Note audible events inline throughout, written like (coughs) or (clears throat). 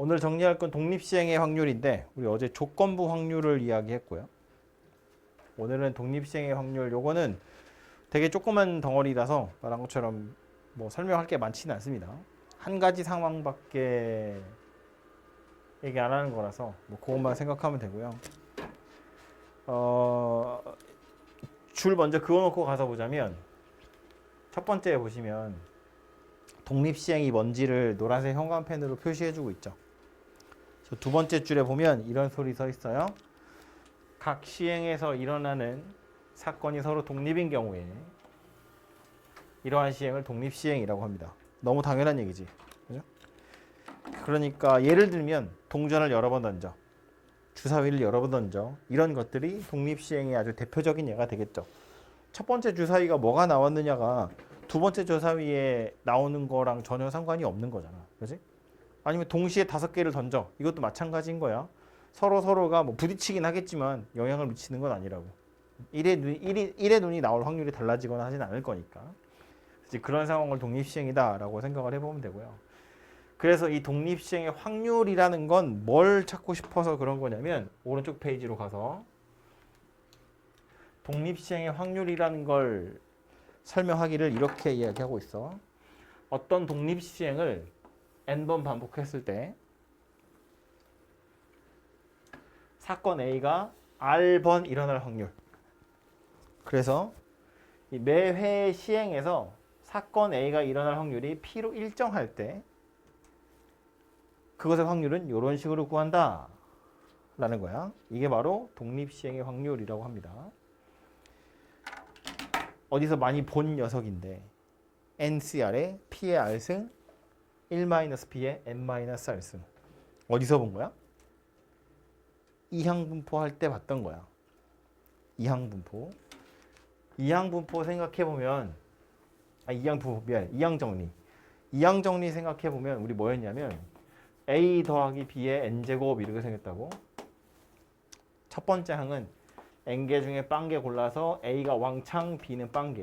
오늘 정리할 건 독립시행의 확률인데 우리 어제 조건부 확률을 이야기했고요. 오늘은 독립시행의 확률 요거는 되게 조그만 덩어리라서 말한 것처럼 뭐 설명할 게 많지는 않습니다. 한 가지 상황밖에 얘기 안 하는 거라서 뭐 그것만 생각하면 되고요. 어, 줄 먼저 그어놓고 가서 보자면 첫 번째 보시면 독립시행이 뭔지를 노란색 형광펜으로 표시해주고 있죠. 저두 번째 줄에 보면 이런 소리 써 있어요. 각 시행에서 일어나는 사건이 서로 독립인 경우에 이러한 시행을 독립시행이라고 합니다. 너무 당연한 얘기지. 그죠? 그러니까 예를 들면 동전을 여러 번 던져. 주사위를 여러 번 던져. 이런 것들이 독립시행의 아주 대표적인 예가 되겠죠. 첫 번째 주사위가 뭐가 나왔느냐가 두 번째 주사위에 나오는 거랑 전혀 상관이 없는 거잖아. 그지? 아니면 동시에 다섯 개를 던져. 이것도 마찬가지인 거야. 서로 서로가 뭐 부딪히긴 하겠지만 영향을 미치는 건 아니라고. 1의 눈, 1의, 1의 눈이 나올 확률이 달라지거나 하진 않을 거니까. 이제 그런 상황을 독립시행이다라고 생각을 해보면 되고요. 그래서 이 독립시행의 확률이라는 건 뭘 찾고 싶어서 그런 거냐면 오른쪽 페이지로 가서 독립시행의 확률이라는 걸 설명하기를 이렇게 이야기하고 있어. 어떤 독립시행을 n번 반복했을 때 사건 A가 R번 일어날 확률. 그래서 이 매회 시행에서 사건 A가 일어날 확률이 P로 일정할 때 그것의 확률은 이런 식으로 구한다. 라는 거야. 이게 바로 독립시행의 확률이라고 합니다. 어디서 많이 본 녀석인데 NCR의 P의 R승 1-P의 N-R승 어디서 본 거야? 이항분포 할 때 봤던 거야. 이항분포. 이항분포 생각해 보면 아 이항분포 미안 이항정리. 이항정리 생각해 보면 우리 뭐였냐면 a 더하기 b의 n 제곱 이렇게 생겼다고. 첫 번째 항은 n개 중에 빵개 골라서 a가 왕창 b는 빵개.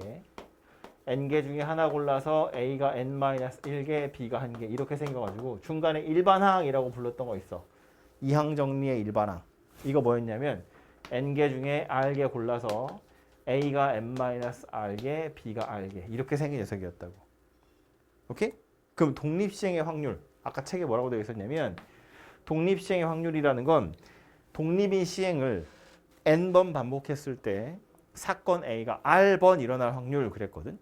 N개 중에 하나 골라서 a가 n-1개, b가 한개 이렇게 생겨가지고 중간에 일반항이라고 불렀던 거 있어. 이항 정리의 일반항. 이거 뭐였냐면 n개 중에 r개 골라서 a가 n-r개, b가 r개 이렇게 생긴 녀석이었다고. 오케이? 그럼 독립시행의 확률. 아까 책에 뭐라고 되어 있었냐면 독립시행의 확률이라는 건 독립인 시행을 n번 반복했을 때 사건 A가 R번 일어날 확률 그랬거든.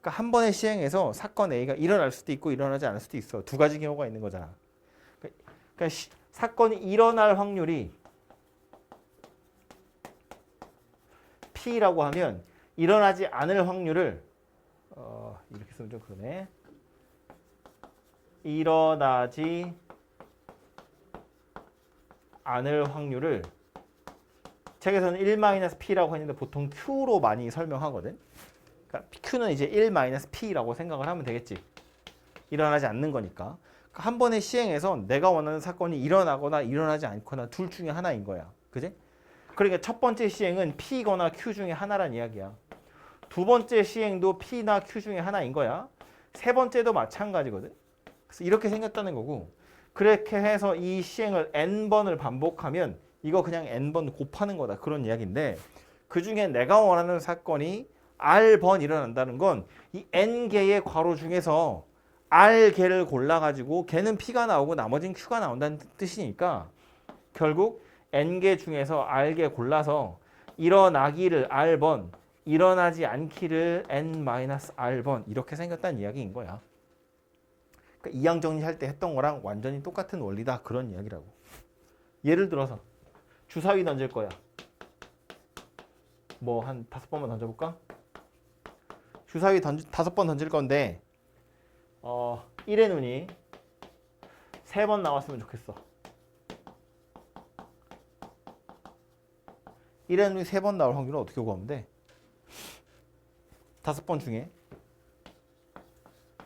그러니까 한 번의 시행에서 사건 A가 일어날 수도 있고 일어나지 않을 수도 있어. 두 가지 경우가 있는 거잖아. 그러니까 시- 사건이 일어날 확률이 P라고 하면 일어나지 않을 확률을 어, 이렇게 쓰면 좀 그러네. 일어나지 않을 확률을 책에서는 1-P라고 했는데 보통 Q로 많이 설명하거든. 그러니까 Q는 이제 1-P라고 생각을 하면 되겠지. 일어나지 않는 거니까. 그러니까 한 번의 시행에서 내가 원하는 사건이 일어나거나 일어나지 않거나 둘 중에 하나인 거야. 그지? 그러니까 첫 번째 시행은 P거나 Q 중에 하나란 이야기야. 두 번째 시행도 P나 Q 중에 하나인 거야. 세 번째도 마찬가지거든. 그래서 이렇게 생겼다는 거고 그렇게 해서 이 시행을 n번을 반복하면 이거 그냥 n번 곱하는 거다 그런 이야기인데 그 중에 내가 원하는 사건이 r번 일어난다는 건 이 n개의 괄호 중에서 r개를 골라가지고 걔는 p가 나오고 나머지는 q가 나온다는 뜻이니까 결국 n개 중에서 r개 골라서 일어나기를 r번 일어나지 않기를 n-r번 이렇게 생겼다는 이야기인 거야. 그러니까 이항 정리할 때 했던 거랑 완전히 똑같은 원리다 그런 이야기라고. 예를 들어서 주사위 던질 거야. 뭐 한 다섯 번만 던져볼까? 주사위 던지, 다섯 번 던질 건데 어 1의 눈이 세 번 나왔으면 좋겠어. 1의 눈이 세 번 나올 확률은 어떻게 구하면 돼? 다섯 번 중에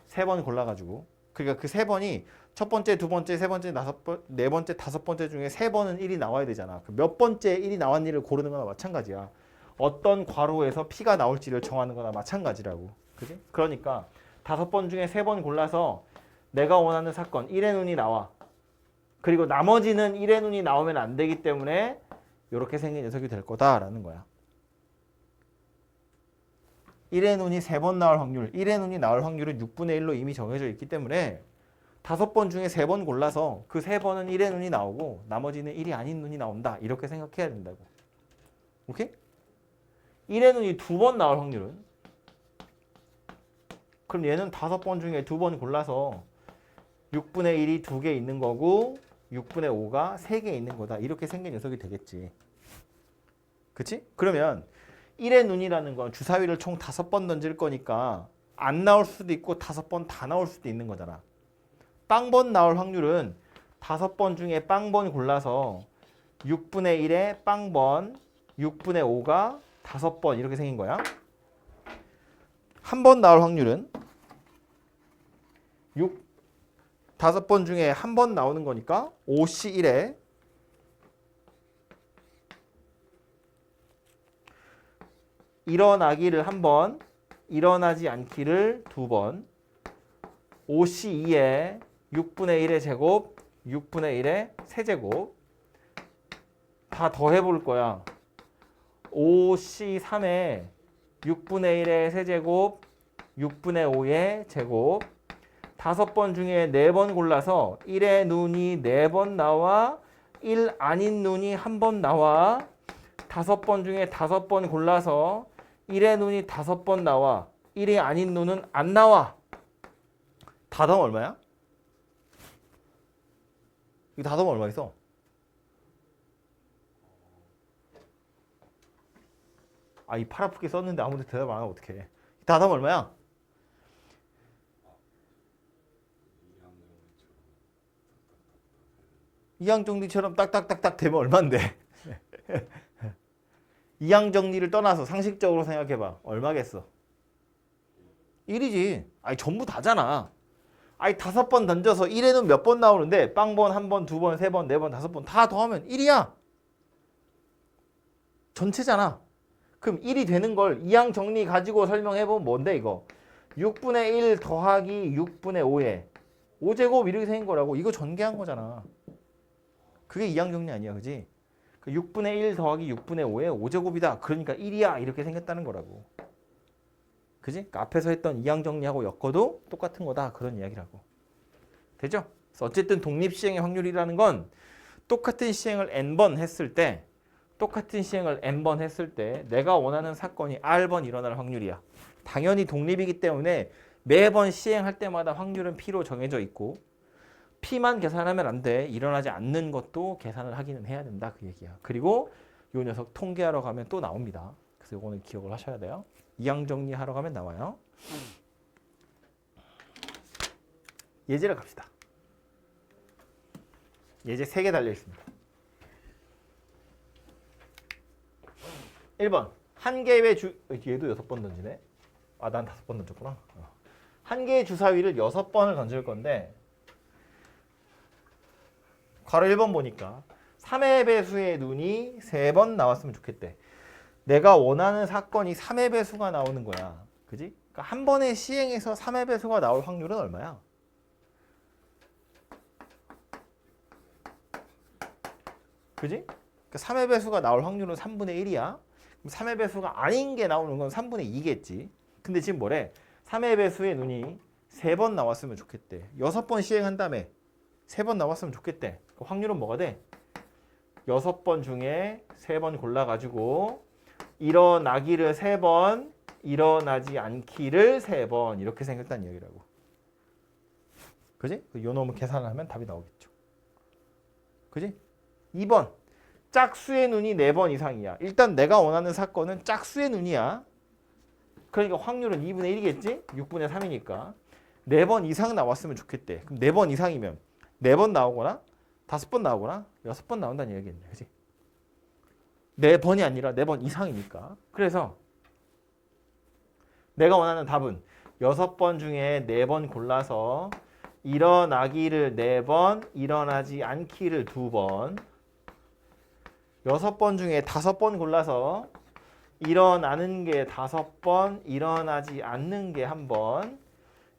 세 번 골라가지고 그러니까 그 세 번이 첫 번째, 두 번째, 세 번째, 다섯 번, 네 번째, 다섯 번째 중에 세 번은 1이 나와야 되잖아. 그 몇 번째 1이 나왔니를 고르는 거나 마찬가지야. 어떤 괄호에서 P가 나올지를 정하는 거나 마찬가지라고. 그지? 그러니까 다섯 번 중에 세 번 골라서 내가 원하는 사건 1의 눈이 나와. 그리고 나머지는 1의 눈이 나오면 안 되기 때문에 이렇게 생긴 녀석이 될 거다라는 거야. 1의 눈이 3번 나올 확률, 1의 눈이 나올 확률은 6분의 1로 이미 정해져 있기 때문에 다섯 번 중에 세 번 골라서 그 세 번은 1의 눈이 나오고 나머지는 1이 아닌 눈이 나온다. 이렇게 생각해야 된다고. 오케이? 1의 눈이 두 번 나올 확률은 그럼 얘는 다섯 번 중에 두 번 골라서 6분의 1이 두 개 있는 거고 6분의 5가 세 개 있는 거다. 이렇게 생긴 녀석이 되겠지. 그치? 그러면 1의 눈이라는 건 주사위를 총 다섯 번 던질 거니까 안 나올 수도 있고 다섯 번 다 나올 수도 있는 거잖아. 빵번 나올 확률은 다섯 번 중에 빵 번 골라서 6분의 1에 빵 번, 6분의 5가 다섯 번 이렇게 생긴 거야. 한 번 나올 확률은 6 다섯 번 중에 한 번 나오는 거니까 5시 1에 일어나기를 한 번, 일어나지 않기를 두 번, 5시 2에 6분의 1의 제곱, 6분의 1의 세제곱 다 더해볼 거야. 5시 3에 6분의 1의 세제곱, 6분의 5의 제곱 다섯 번 중에 네 번 골라서 1의 눈이 네 번 나와 1 아닌 눈이 한 번 나와 다섯 번 중에 다섯 번 골라서 1의 눈이 다섯 번 나와 1이 아닌 눈은 안 나와 다 더하면 얼마야? 이거 다 더하면 얼마 있어? 아, 이 팔 아프게 썼는데 아무도 대답 안 하면 어떡해. 다 더하면 얼마야? 이항정리처럼 딱딱딱딱 되면 얼만데? (laughs) 이항정리를 떠나서 상식적으로 생각해봐. 얼마겠어? 1이지. 아니 전부 다잖아. 아니 다섯 번 던져서 1에는 몇 번 나오는데 빵번, 한 번, 두 번, 세 번, 네 번, 다섯 번 다 더하면 1이야. 전체잖아. 그럼 1이 되는 걸 이항 정리 가지고 설명해 보면 뭔데 이거? 6분의 1 더하기 6분의 5에 5제곱 이렇게 생긴 거라고. 이거 전개한 거잖아. 그게 이항 정리 아니야, 그지? 그 6분의 1 더하기 6분의 5에 5제곱이다. 그러니까 1이야. 이렇게 생겼다는 거라고. 그지? 그러니까 앞에서 했던 이항 정리하고 엮어도 똑같은 거다. 그런 이야기라고. 되죠? 그래서 어쨌든 독립 시행의 확률이라는 건 똑같은 시행을 n번 했을 때 똑같은 시행을 n번 했을 때 내가 원하는 사건이 r번 일어날 확률이야. 당연히 독립이기 때문에 매번 시행할 때마다 확률은 p로 정해져 있고 p만 계산하면 안 돼. 일어나지 않는 것도 계산을 하기는 해야 된다. 그 얘기야. 그리고 요 녀석 통계하러 가면 또 나옵니다. 그래서 요거는 기억을 하셔야 돼요. 이항 정리하러 가면 나와요. 예제를 갑시다. 예제 3개 달려 있습니다. 1번 한 개의 주 얘도 여섯 번 던지네. 아, 난 다섯 번 던졌구나. 어. 한 개의 주사위를 여섯 번을 던질 건데 괄호 1번 보니까 3의 배수의 눈이 3번 나왔으면 좋겠대. 내가 원하는 사건이 3의 배수가 나오는 거야. 그지? 그러니까 한 번에 시행해서 3의 배수가 나올 확률은 얼마야? 그지? 그러니까 3의 배수가 나올 확률은 3분의 1이야. 3의 배수가 아닌 게 나오는 건 3분의 2겠지. 근데 지금 뭐래? 3의 배수의 눈이 3번 나왔으면 좋겠대. 6번 시행한 다음에 3번 나왔으면 좋겠대. 그 확률은 뭐가 돼? 6번 중에 3번 골라가지고 일어나기를 3번, 일어나지 않기를 3번 이렇게 생겼다는 얘기라고. 그지? 요 놈을 계산을 하면 답이 나오겠죠. 그지? 2번. 짝수의 눈이 4번 이상이야. 일단 내가 원하는 사건은 짝수의 눈이야. 그러니까 확률은 2분의 1이겠지? 6분의 3이니까. 4번 이상 나왔으면 좋겠대. 그럼 4번 이상이면 4번 나오거나 5번 나오거나 6번 나온다는 얘기겠네. 그지? 4번이 아니라 4번 이상이니까. 그래서 내가 원하는 답은 6번 중에 4번 골라서 일어나기를 4번, 일어나지 않기를 2번, 여섯 번 중에 다섯 번 골라서 일어나는 게 다섯 번, 일어나지 않는 게 한 번,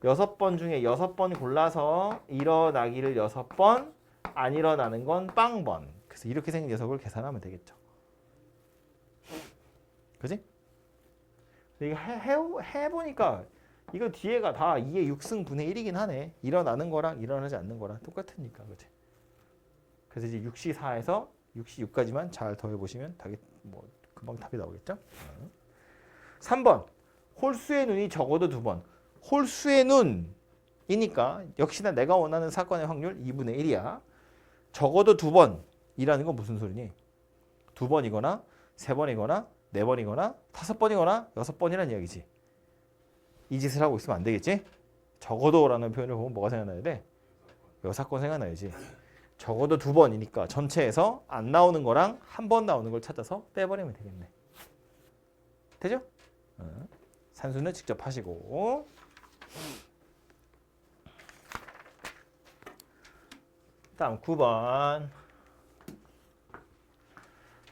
여섯 번 중에 여섯 번 골라서 일어나기를 여섯 번, 안 일어나는 건 빵번. 그래서 이렇게 생긴 녀석을 계산하면 되겠죠. 그지? 이거 해, 해, 해 보니까 이거 뒤에가 다 2의 6승 분의 1이긴 하네. 일어나는 거랑 일어나지 않는 거랑 똑같으니까. 그지? 그래서 이제 6시 4에서 6시 6까지만 잘 더해보시면 답이 뭐 금방 답이 나오겠죠? 어. 3번 홀수의 눈이 적어도 두 번. 홀수의 눈이니까 역시나 내가 원하는 사건의 확률 2분의 1이야. 적어도 두 번이라는 건 무슨 소리니? 두 번이거나 세 번이거나 네 번이거나 다섯 번이거나 여섯 번이라는 이야기지. 이 짓을 하고 있으면 안 되겠지? 적어도라는 표현을 보면 뭐가 생각나야 돼? 여사건 생각나야지. 적어도 두 번이니까 전체에서 안 나오는 거랑 한 번 나오는 걸 찾아서 빼버리면 되겠네. 되죠? 어. 산수는 직접 하시고 다음 9번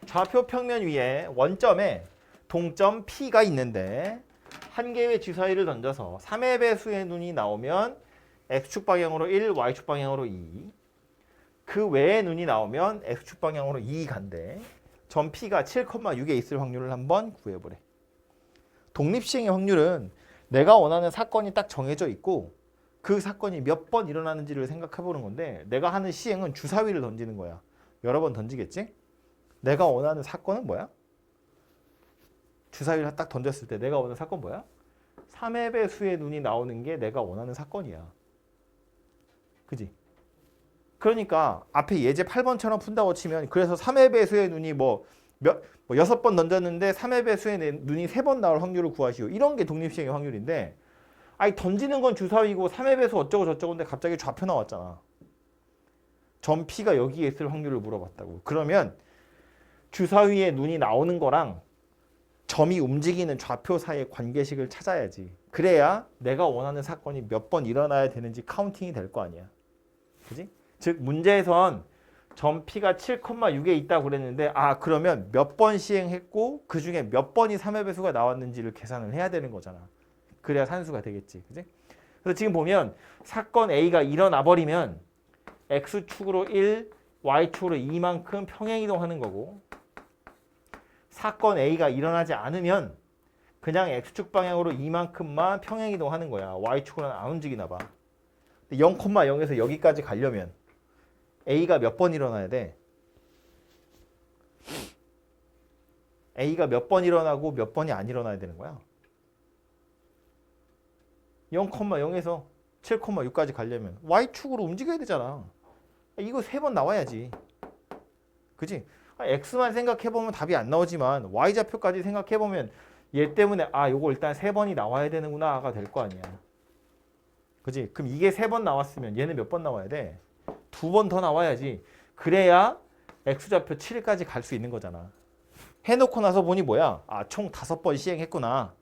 좌표 평면 위에 원점에 동점 P가 있는데 한 개의 주사위를 던져서 3의 배수의 눈이 나오면 X축 방향으로 1, Y축 방향으로 2. 그 외의 눈이 나오면 X축 방향으로 2 간대. 점 P가 7,6에 있을 확률을 한번 구해보래. 독립시행의 확률은 내가 원하는 사건이 딱 정해져 있고 그 사건이 몇 번 일어나는지를 생각해 보는 건데 내가 하는 시행은 주사위를 던지는 거야. 여러 번 던지겠지? 내가 원하는 사건은 뭐야? 주사위를 딱 던졌을 때 내가 원하는 사건 뭐야? 3의 배수의 눈이 나오는 게 내가 원하는 사건이야. 그지? 그러니까 앞에 예제 8번처럼 푼다고 치면 그래서 3의 배수의 눈이 뭐 몇, 뭐 여섯 번 던졌는데 3의 배수의 내- 눈이 세번 나올 확률을 구하시오. 이런 게 독립시행의 확률인데 아니 던지는 건 주사위고 3의 배수 어쩌고 저쩌고인데 갑자기 좌표 나왔잖아. 점 P가 여기에 있을 확률을 물어봤다고. 그러면 주사위에 눈이 나오는 거랑 점이 움직이는 좌표 사이의 관계식을 찾아야지. 그래야 내가 원하는 사건이 몇 번 일어나야 되는지 카운팅이 될 거 아니야. 그지? 즉 문제에선 점 P가 7,6에 있다고 그랬는데 아 그러면 몇 번 시행했고 그 중에 몇 번이 3의 배수가 나왔는지를 계산을 해야 되는 거잖아. 그래야 산수가 되겠지. 그지? 그래서 지금 보면 사건 A가 일어나 버리면 X축으로 1, Y축으로 2만큼 평행 이동하는 거고 사건 A가 일어나지 않으면 그냥 X축 방향으로 이만큼만 평행 이동하는 거야. Y축으로는 안 움직이나 봐. 0,0에서 여기까지 가려면 A가 몇 번 일어나야 돼? A가 몇 번 일어나고 몇 번이 안 일어나야 되는 거야? 0,0에서 7,6까지 가려면 Y축으로 움직여야 되잖아. 이거 세 번 나와야지. 그지? 아, X만 생각해보면 답이 안 나오지만 Y좌표까지 생각해보면 얘 때문에 아 요거 일단 세 번이 나와야 되는구나가 될 거 아니야. 그지? 그럼 이게 세 번 나왔으면 얘는 몇 번 나와야 돼? 두 번 더 나와야지. 그래야 X좌표 7까지 갈 수 있는 거잖아. 해놓고 나서 보니 뭐야? 아, 총 다섯 번 시행했구나.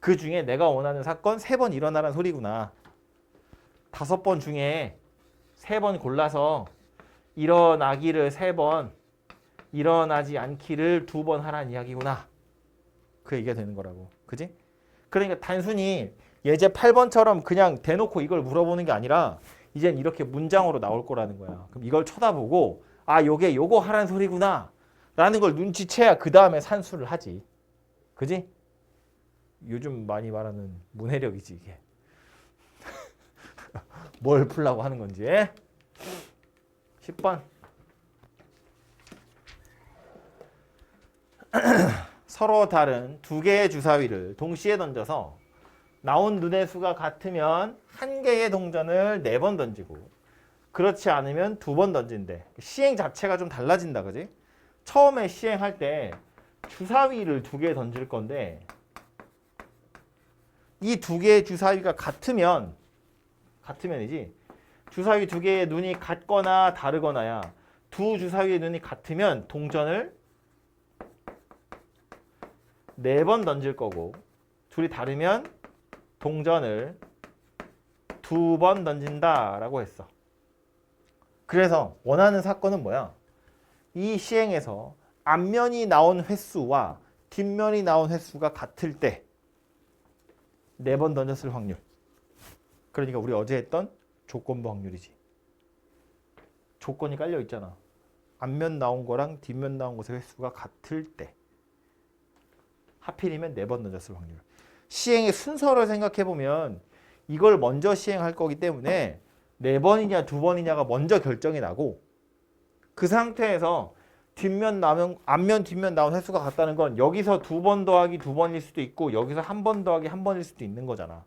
그 중에 내가 원하는 사건 세 번 일어나란 소리구나. 다섯 번 중에 세 번 골라서 일어나기를 세 번, 일어나지 않기를 두 번 하라는 이야기구나. 그 얘기가 되는 거라고. 그지? 그러니까 단순히 예제 8번처럼 그냥 대놓고 이걸 물어보는 게 아니라 이젠 이렇게 문장으로 나올 거라는 거야. 그럼 이걸 쳐다보고 아, 요게 요거 하라는 소리구나. 라는 걸 눈치채야 그 다음에 산수를 하지. 그지? 요즘 많이 말하는 문해력이지 이게. (laughs) 뭘 풀라고 하는 건지. 10번. (clears throat) 서로 다른 두 개의 주사위를 동시에 던져서 나온 눈의 수가 같으면 한 개의 동전을 네 번 던지고 그렇지 않으면 두 번 던진대. 시행 자체가 좀 달라진다, 그지? 처음에 시행할 때 주사위를 두 개 던질 건데 이 두 개의 주사위가 같으면 같으면이지 주사위 두 개의 눈이 같거나 다르거나야 두 주사위의 눈이 같으면 동전을 네 번 던질 거고 둘이 다르면 동전을 두 번 던진다라고 했어. 그래서 원하는 사건은 뭐야? 이 시행에서 앞면이 나온 횟수와 뒷면이 나온 횟수가 같을 때 네 번 던졌을 확률. 그러니까 우리 어제 했던 조건부 확률이지. 조건이 깔려 있잖아. 앞면 나온 거랑 뒷면 나온 것의 횟수가 같을 때 하필이면 네 번 던졌을 확률. 시행의 순서를 생각해 보면 이걸 먼저 시행할 거기 때문에 네 번이냐 두 번이냐가 먼저 결정이 나고 그 상태에서 뒷면 나면 앞면 뒷면 나온 횟수가 같다는 건 여기서 두 번 더하기 두 번일 수도 있고 여기서 한 번 더하기 한 번일 수도 있는 거잖아.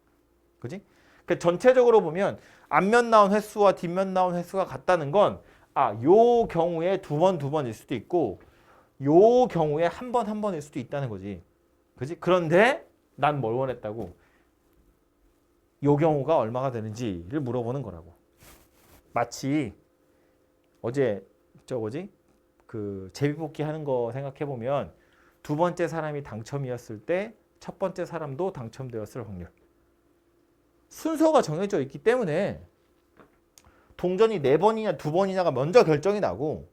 그지? 그 전체적으로 보면 앞면 나온 횟수와 뒷면 나온 횟수가 같다는 건 아, 요 경우에 두 번 두 번일 수도 있고 요 경우에 한 번 한 번일 수도 있다는 거지. 그지? 그런데 난 뭘 원했다고 요 경우가 얼마가 되는지를 물어보는 거라고. 마치 어제 저 뭐지? 그 제비뽑기 하는 거 생각해 보면 두 번째 사람이 당첨이었을 때 첫 번째 사람도 당첨되었을 확률. 순서가 정해져 있기 때문에 동전이 네 번이냐 두 번이냐가 먼저 결정이 나고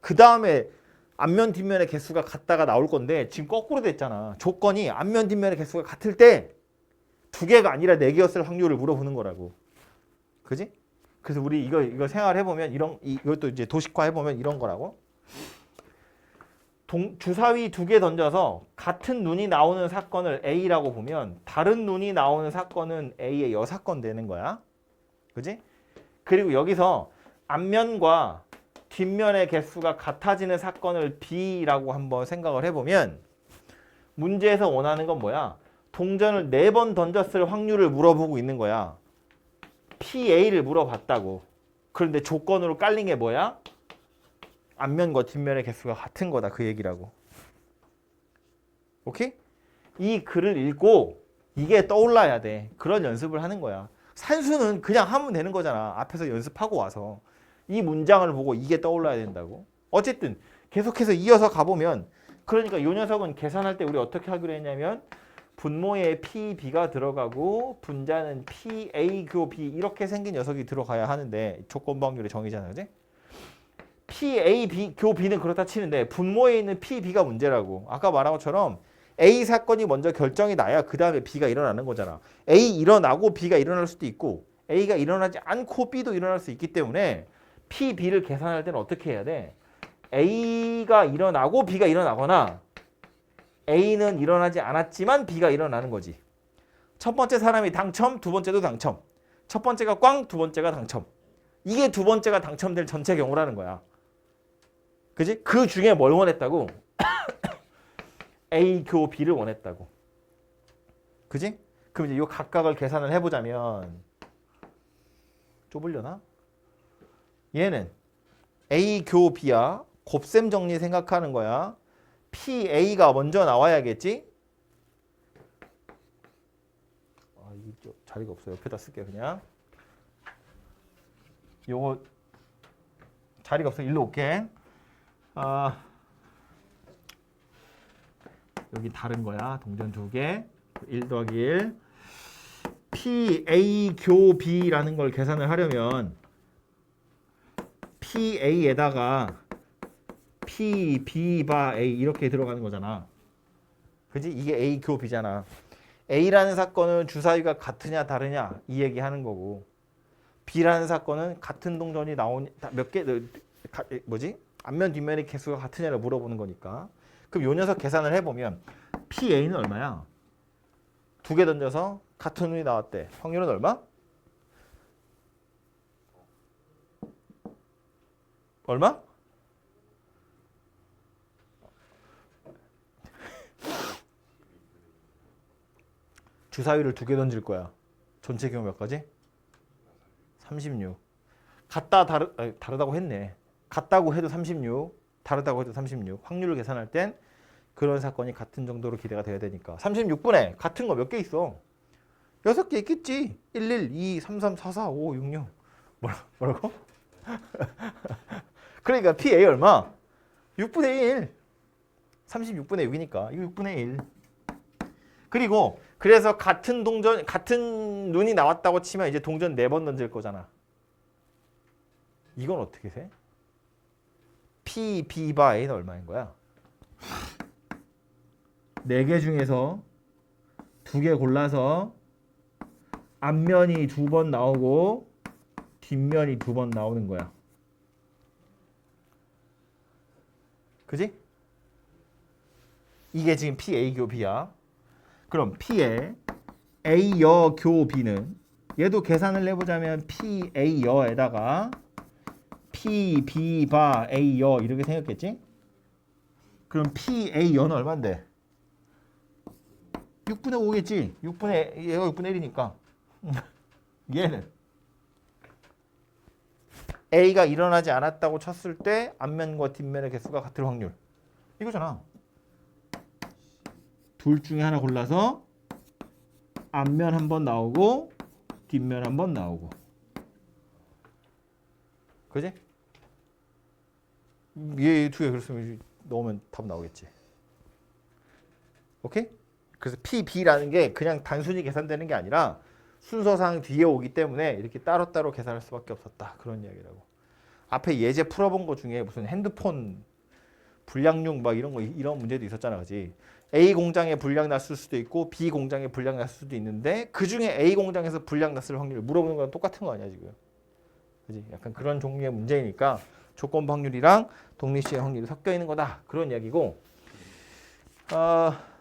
그 다음에 앞면 뒷면의 개수가 같다가 나올 건데 지금 거꾸로 됐잖아. 조건이 앞면 뒷면의 개수가 같을 때 두 개가 아니라 네 개였을 확률을 물어보는 거라고. 그지? 그래서 우리 이거 이거 생활해 보면 이런 이것도 이제 도식화 해 보면 이런 거라고. 동, 주사위 두 개 던져서 같은 눈이 나오는 사건을 A라고 보면 다른 눈이 나오는 사건은 A의 여사건 되는 거야. 그지? 그리고 여기서 앞면과 뒷면의 개수가 같아지는 사건을 B라고 한번 생각을 해보면 문제에서 원하는 건 뭐야? 동전을 네 번 던졌을 확률을 물어보고 있는 거야. PA를 물어봤다고. 그런데 조건으로 깔린 게 뭐야? 앞면과 뒷면의 개수가 같은 거다 그 얘기라고. 오케이? 이 글을 읽고 이게 떠올라야 돼. 그런 연습을 하는 거야. 산수는 그냥 하면 되는 거잖아. 앞에서 연습하고 와서. 이 문장을 보고 이게 떠올라야 된다고. 어쨌든 계속해서 이어서 가보면 그러니까 이 녀석은 계산할 때 우리 어떻게 하기로 했냐면 분모에 PB가 들어가고 분자는 PA 교 B 이렇게 생긴 녀석이 들어가야 하는데 조건부 확률이 정의잖아 그지? PA B 교 B는 그렇다 치는데 분모에 있는 PB가 문제라고 아까 말한 것처럼 A 사건이 먼저 결정이 나야 그 다음에 B가 일어나는 거잖아 A 일어나고 B가 일어날 수도 있고 A가 일어나지 않고 B도 일어날 수 있기 때문에 PB를 계산할 때는 어떻게 해야 돼? A가 일어나고 B가 일어나거나 A는 일어나지 않았지만 B가 일어나는 거지. 첫 번째 사람이 당첨, 두 번째도 당첨. 첫 번째가 꽝, 두 번째가 당첨. 이게 두 번째가 당첨될 전체 경우라는 거야. 그지? 그 중에 뭘 원했다고? (coughs) A 그 교 B를 원했다고. 그지? 그럼 이제 이 각각을 계산을 해보자면 좁으려나? 얘는 A 교 B야. 곱셈 정리 생각하는 거야. PA가 먼저 나와야겠지? 아, 이쪽 자리가 없어. 옆에다 쓸게 그냥. 요거 자리가 없어. 일로 올게. 아 여기 다른 거야. 동전 두 개. 1 더하기 1. PA 교 B라는 걸 계산을 하려면 PA에다가 P, B, 바, A 이렇게 들어가는 거잖아. 그지? 이게 A 교 B잖아. A라는 사건은 주사위가 같으냐 다르냐 이 얘기하는 거고 B라는 사건은 같은 동전이 나온 몇개 뭐지? 앞면 뒷면의 개수가 같으냐를 물어보는 거니까 그럼 요 녀석 계산을 해보면 PA는 얼마야? 두 개 던져서 같은 눈이 나왔대. 확률은 얼마? 얼마? 주사위를 두 개 던질 거야. 전체 경우 몇 가지? 36. 같다 다르 아니, 다르다고 했네. 같다고 해도 36, 다르다고 해도 36. 확률을 계산할 땐 그런 사건이 같은 정도로 기대가 돼야 되니까. 36분에 같은 거 몇 개 있어? 6개 있겠지. 1, 1, 2, 3, 3, 4, 4, 5, 6, 6. 뭐라, 뭐라고? 그러니까 PA 얼마? 6분의 1. 36분의 6이니까 이거 6분의 1. 그리고 그래서 같은 동전 같은 눈이 나왔다고 치면 이제 동전 네 번 던질 거잖아. 이건 어떻게 돼? P, B 바 A는 얼마인 거야? 네 개 중에서 두 개 골라서 앞면이 두 번 나오고 뒷면이 두 번 나오는 거야. 그지? 이게 지금 P A 교 B야. 그럼 P의 A 여 교 B는 얘도 계산을 해보자면 P A 여에다가 P B 바 A 여 이렇게 생겼겠지? 그럼 P A 여는 얼마인데? 6분의 5겠지? 6분의 얘가 6분의 1이니까 (laughs) 얘는 A가 일어나지 않았다고 쳤을 때 앞면과 뒷면의 개수가 같을 확률 이거잖아 둘 중에 하나 골라서 앞면 한 번 나오고 뒷면 한 번 나오고 그지? 얘 두개 그랬으면 넣으면 답 나오겠지 오케이? 그래서 P, B라는 게 그냥 단순히 계산되는 게 아니라 순서상 뒤에 오기 때문에 이렇게 따로따로 계산할 수밖에 없었다. 그런 이야기라고. 앞에 예제 풀어본 것 중에 무슨 핸드폰 불량용 막 이런 거 이런 문제도 있었잖아, 그지? A 공장에 불량 났을 수도 있고 B 공장에 불량 났을 수도 있는데 그 중에 A 공장에서 불량 났을 확률 물어보는 거랑 똑같은 거 아니야 지금? 그지? 약간 그런 종류의 문제이니까 조건 확률이랑 독립시행 확률이 섞여 있는 거다 그런 이야기고. 아.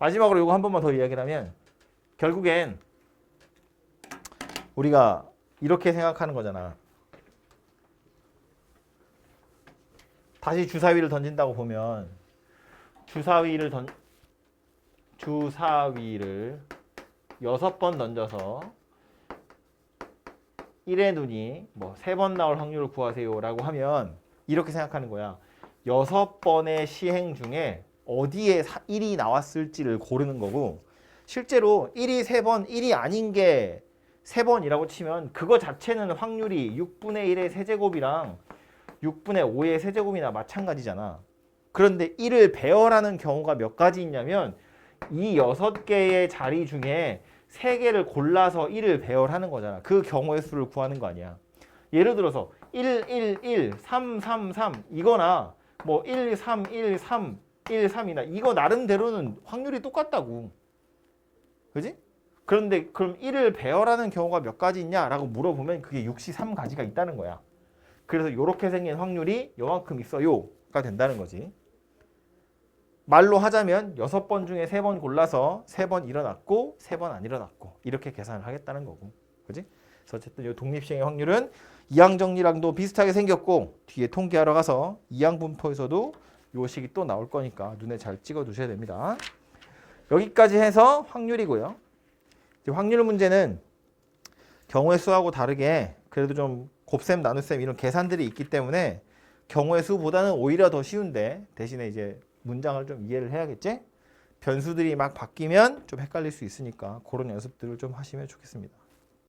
마지막으로 이거 한 번만 더 이야기를 하면 결국엔 우리가 이렇게 생각하는 거잖아. 다시 주사위를 던진다고 보면 주사위를 던 주사위를 여섯 번 던져서 1의 눈이 뭐 세 번 나올 확률을 구하세요라고 하면 이렇게 생각하는 거야. 여섯 번의 시행 중에 어디에 1이 나왔을지를 고르는 거고 실제로 1이 3번, 1이 아닌 게 3번이라고 치면 그거 자체는 확률이 6분의 1의 세제곱이랑 6분의 5의 세제곱이나 마찬가지잖아. 그런데 1을 배열하는 경우가 몇 가지 있냐면 이 6개의 자리 중에 3개를 골라서 1을 배열하는 거잖아. 그 경우의 수를 구하는 거 아니야. 예를 들어서 1, 1, 1, 3, 3, 3 이거나 뭐 1, 3, 1, 3 1, 3이나 이거 나름대로는 확률이 똑같다고. 그지? 그런데 그럼 1을 배열하는 경우가 몇 가지 있냐라고 물어보면 그게 63가지가 있다는 거야. 그래서 이렇게 생긴 확률이 요만큼 있어요가 된다는 거지. 말로 하자면 6번 중에 3번 골라서 3번 일어났고 3번 안 일어났고 이렇게 계산을 하겠다는 거고. 그지? 그래서 어쨌든 이 독립시행의 확률은 이항 정리랑도 비슷하게 생겼고 뒤에 통계하러 가서 이항 분포에서도 요 식이 또 나올 거니까 눈에 잘 찍어 두셔야 됩니다. 여기까지 해서 확률이고요. 확률 문제는 경우의 수하고 다르게 그래도 좀 곱셈, 나눗셈 이런 계산들이 있기 때문에 경우의 수보다는 오히려 더 쉬운데 대신에 이제 문장을 좀 이해를 해야겠지? 변수들이 막 바뀌면 좀 헷갈릴 수 있으니까 그런 연습들을 좀 하시면 좋겠습니다.